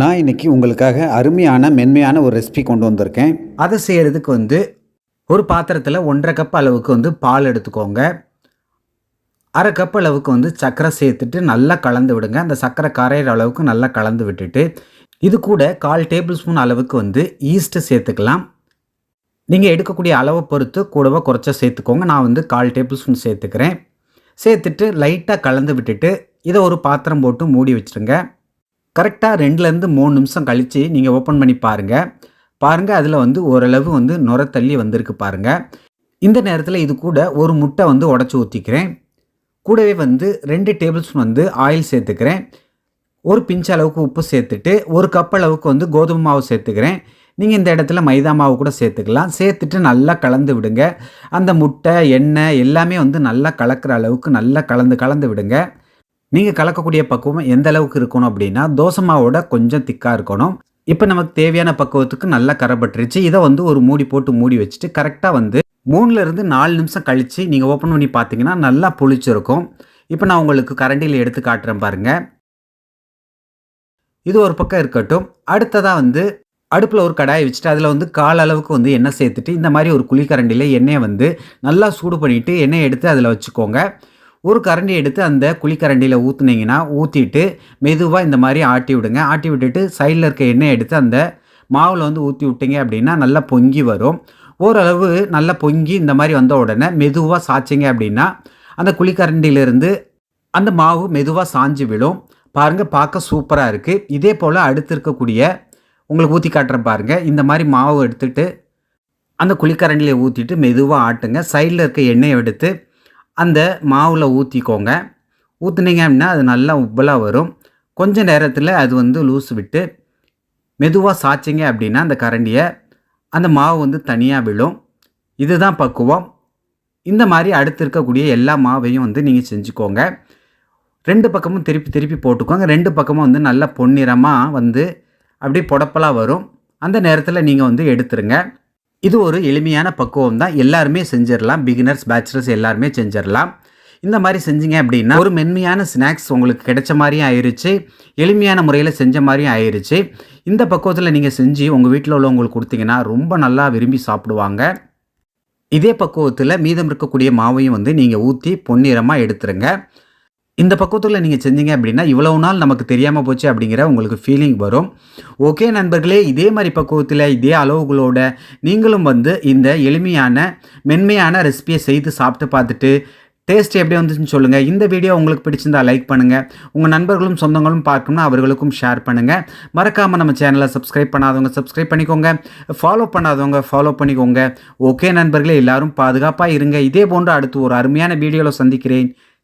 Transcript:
நான் இன்னைக்கு உங்களுக்காக அருமையான மென்மையான ஒரு ரெசிபி கொண்டு வந்திருக்கேன். அதை செய்கிறதுக்கு வந்து ஒரு பாத்திரத்தில் ஒன்றரை கப் அளவுக்கு வந்து பால் எடுத்துக்கோங்க. அரை கப் அளவுக்கு வந்து சர்க்கரை சேர்த்துட்டு நல்லா கலந்து விடுங்க. அந்த சர்க்கரை கரையிற அளவுக்கு நல்லா கலந்து விட்டுட்டு இது கூட கால் டேபிள் ஸ்பூன் அளவுக்கு வந்து ஈஸ்ட்டு சேர்த்துக்கலாம். நீங்கள் எடுக்கக்கூடிய அளவை பொறுத்து கூடவோ குறைச்சா சேர்த்துக்கோங்க. நான் வந்து கால் டேபிள் ஸ்பூன் சேர்த்துக்கிறேன். சேர்த்துட்டு லைட்டாக கலந்து விட்டுட்டு இதை ஒரு பாத்திரம் போட்டு மூடி வச்சுருங்க. கரெக்டாக ரெண்டுலேருந்து மூணு நிமிஷம் கழித்து நீங்கள் ஓப்பன் பண்ணி பாருங்கள் பாருங்கள் அதில் வந்து ஓரளவு வந்து நுர தள்ளி வந்திருக்கு பாருங்கள் இந்த நேரத்தில் இது கூட ஒரு முட்டை வந்து உடச்சி ஊற்றிக்கிறேன் கூடவே வந்து ரெண்டு டேபிள் ஸ்பூன் வந்து ஆயில் சேர்த்துக்கிறேன். ஒரு பிஞ்ச் அளவுக்கு உப்பு சேர்த்துட்டு ஒரு கப் அளவுக்கு வந்து கோதுமை மாவு சேர்த்துக்கிறேன். நீங்கள் இந்த இடத்துல மைதா மாவு கூட சேர்த்துக்கலாம். சேர்த்துட்டு நல்லா கலந்து விடுங்க. அந்த முட்டை எண்ணெய் எல்லாமே வந்து நல்லா கலக்கிற அளவுக்கு நல்லா கலந்து கலந்து விடுங்க. நீங்கள் கலக்கக்கூடிய பக்குவம் எந்த அளவுக்கு இருக்கணும் அப்படின்னா தோசை மாவோட கொஞ்சம் திக்காக இருக்கணும். இப்போ நமக்கு தேவையான பக்குவத்துக்கு நல்லா கரைப்பட்டுருச்சு இதை வந்து ஒரு மூடி போட்டு மூடி வச்சுட்டு கரெக்டாக வந்து மூணுலேருந்து நாலு நிமிஷம் கழித்து நீங்கள் ஓப்பன் பண்ணி பார்த்தீங்கன்னா நல்லா புளிச்சிருக்கும். இப்போ நான் உங்களுக்கு கரண்டியில் எடுத்து காட்டுறேன் பாருங்கள் இது ஒரு பக்கம் இருக்கட்டும். அடுத்ததாக வந்து அடுப்பில் ஒரு கடாயை வச்சுட்டு அதில் வந்து கால் அளவுக்கு வந்து எண்ணெய் சேர்த்துட்டு இந்த மாதிரி ஒரு குழிக்கரண்டியில் எண்ணெயை வந்து நல்லா சூடு பண்ணிவிட்டு எண்ணெயை எடுத்து அதில் வச்சுக்கோங்க. ஒரு கரண்டி எடுத்து அந்த குழிக்கரண்டியில் ஊற்றுனீங்கன்னா ஊற்றிட்டு மெதுவாக இந்த மாதிரி ஆட்டி விடுங்க. ஆட்டி விட்டுட்டு சைடில் இருக்க எண்ணெய் எடுத்து அந்த மாவில் வந்து ஊற்றி விட்டீங்க அப்படின்னா நல்லா பொங்கி வரும். ஓரளவு நல்லா பொங்கி இந்த மாதிரி வந்த உடனே மெதுவாக சாய்ச்சிங்க அப்படின்னா அந்த குழிக்கரண்டியிலேருந்து அந்த மாவு மெதுவாக சாஞ்சு விழும். பாருங்கள் பார்க்க சூப்பராக இருக்குது இதே போல் அடுத்து இருக்கக்கூடிய உங்களுக்கு ஊற்றி காட்டுறேன் பாருங்கள் இந்த மாதிரி மாவு எடுத்துகிட்டு அந்த குழிக்கரண்டியில் ஊற்றிட்டு மெதுவாக ஆட்டுங்க. சைடில் இருக்க எண்ணெயை எடுத்து அந்த மாவில் ஊற்றிக்கோங்க ஊற்றுனீங்க அப்படின்னா அது நல்லா உப்பலாக வரும். கொஞ்ச நேரத்தில் அது வந்து லூஸ் விட்டு மெதுவாக சாய்ச்சிங்க அப்படின்னா அந்த கரண்டியை அந்த மாவு வந்து தனியாக விழும். இதுதான் பக்குவம். இந்த மாதிரி அடுத்து இருக்கக்கூடிய எல்லா மாவையும் வந்து நீங்கள் செஞ்சுக்கோங்க. ரெண்டு பக்கமும் திருப்பி திருப்பி போட்டுக்கோங்க. ரெண்டு பக்கமும் வந்து நல்லா பொன்னிறமாக வந்து அப்படியே புடப்பலாக வரும். அந்த நேரத்தில் நீங்கள் வந்து எடுத்துருங்க. இது ஒரு எளிமையான பக்குவம் தான் எல்லாருமே செஞ்சிடலாம். பிகினர்ஸ் பேச்சுலர்ஸ் எல்லாருமே செஞ்சிடலாம். இந்த மாதிரி செஞ்சீங்க அப்படின்னா ஒரு மென்மையான ஸ்நாக்ஸ் உங்களுக்கு கிடைச்ச மாதிரியும் ஆயிருச்சு. எளிமையான முறையில் செஞ்ச மாதிரியும் ஆயிடுச்சு இந்த பக்குவத்தில் நீங்கள் செஞ்சு உங்கள் வீட்டில் உள்ளவங்களுக்கு கொடுத்தீங்கன்னா ரொம்ப நல்லா விரும்பி சாப்பிடுவாங்க. இதே பக்குவத்தில் மீதம் இருக்கக்கூடிய மாவையும் வந்து நீங்கள் ஊற்றி பொன்னிறமாக எடுத்துருங்க. இந்த பக்குவத்தில் நீங்கள் செஞ்சீங்க அப்படின்னா இவ்வளவு நாள் நமக்கு தெரியாமல் போச்சு அப்படிங்கிற உங்களுக்கு ஃபீலிங் வரும். ஓகே நண்பர்களே இதே மாதிரி பக்குவத்தில் இதே அளவுகளோட நீங்களும் வந்து இந்த எளிமையான மென்மையான ரெசிபியை செய்து சாப்பிட்டு பார்த்துட்டு டேஸ்ட் எப்படி வந்துச்சுன்னு சொல்லுங்கள் இந்த வீடியோ உங்களுக்கு பிடிச்சிருந்தா லைக் பண்ணுங்கள் உங்கள் நண்பர்களும் சொந்தங்களும் பார்க்கணும்னா அவர்களுக்கும் ஷேர் பண்ணுங்கள் மறக்காமல் நம்ம சேனலை சப்ஸ்கிரைப் பண்ணாதவங்க சப்ஸ்கிரைப் பண்ணிக்கோங்க. ஃபாலோ பண்ணாதவங்க ஃபாலோ பண்ணிக்கோங்க. ஓகே நண்பர்களே எல்லாரும் பாதுகாப்பாக இருங்க. இதே போன்று அடுத்து ஒரு அருமையான வீடியோவில் சந்திக்கிறேன்.